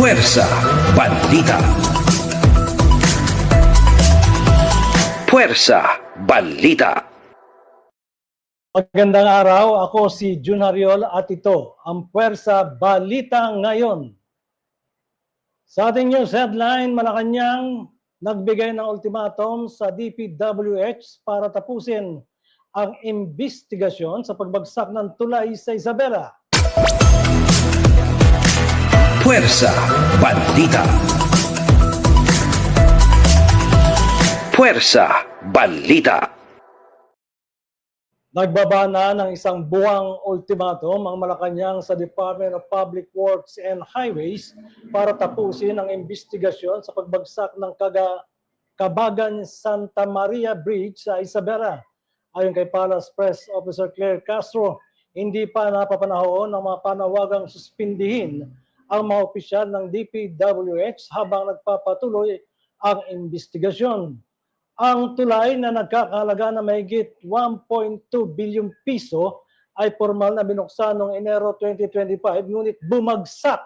Puwersa, Balita. Puwersa, Balita. Magandang araw, ako si Jun Hariol at ito ang Puwersa Balita ngayon. Sa ating news headline, Malacanang nagbigay ng ultimatum sa DPWH para tapusin ang investigasyon sa pagbagsak ng tulay sa Isabela. Puwersa, Balita. Puwersa, Balita. Nagbaba na ng isang buwang ultimatum ang Malacanang sa Department of Public Works and Highways para tapusin ang investigasyon sa pagbagsak ng Kaga, Kabagan Santa Maria Bridge sa Isabela. Ayon kay Palace Press Officer Claire Castro, hindi pa napapanahon ang mga panawagang suspindihin ang mga opisyal ng DPWH habang nagpapatuloy ang investigasyon ang tulay na nagkakahalaga na mahigit 1.2 bilyong piso ay formal na binuksan noong Enero 2025 ngunit bumagsak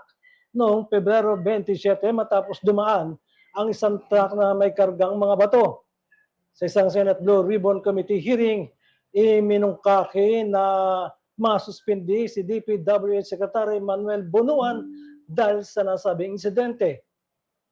noong Pebrero 27 matapos dumaan ang isang truck na may kargang mga bato. Sa isang Senate Blue Ribbon Committee hearing, iminungkaki na masuspindi si DPWH Secretary Manuel Bonuan dahil sa nasabing insidente.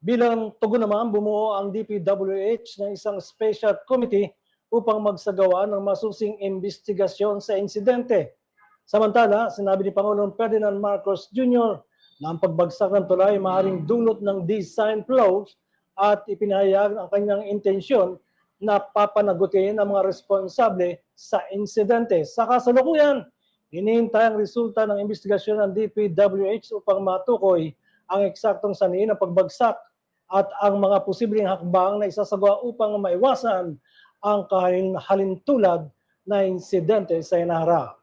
Bilang tugon naman, bumuo ang DPWH ng isang special committee upang magsagawa ng masusing investigasyon sa insidente. Samantala, sinabi ni Pangulong Ferdinand Marcos Jr. na ang pagbagsak ng tulay maaaring dulot ng design flaws at ipinahayag ang kanyang intensyon na papanagutin ang mga responsable sa insidente. Sa kasalukuyan, hinihintay ang resulta ng investigasyon ng DPWH upang matukoy ang eksaktong sanhin ng pagbagsak at ang mga posibleng hakbang na isasagawa upang maiwasan ang kahalintulad na insidente sa inaharap.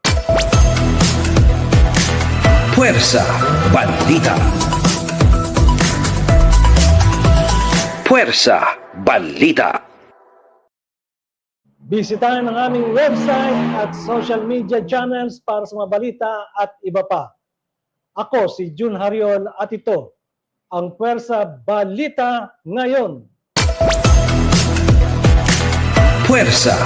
Puwersa, Balita. Puwersa, Balita. Bisitahin ang aming website at social media channels para sa mga balita at iba pa. Ako si Jun Hariol at ito ang Pwersa Balita ngayon. Puwersa,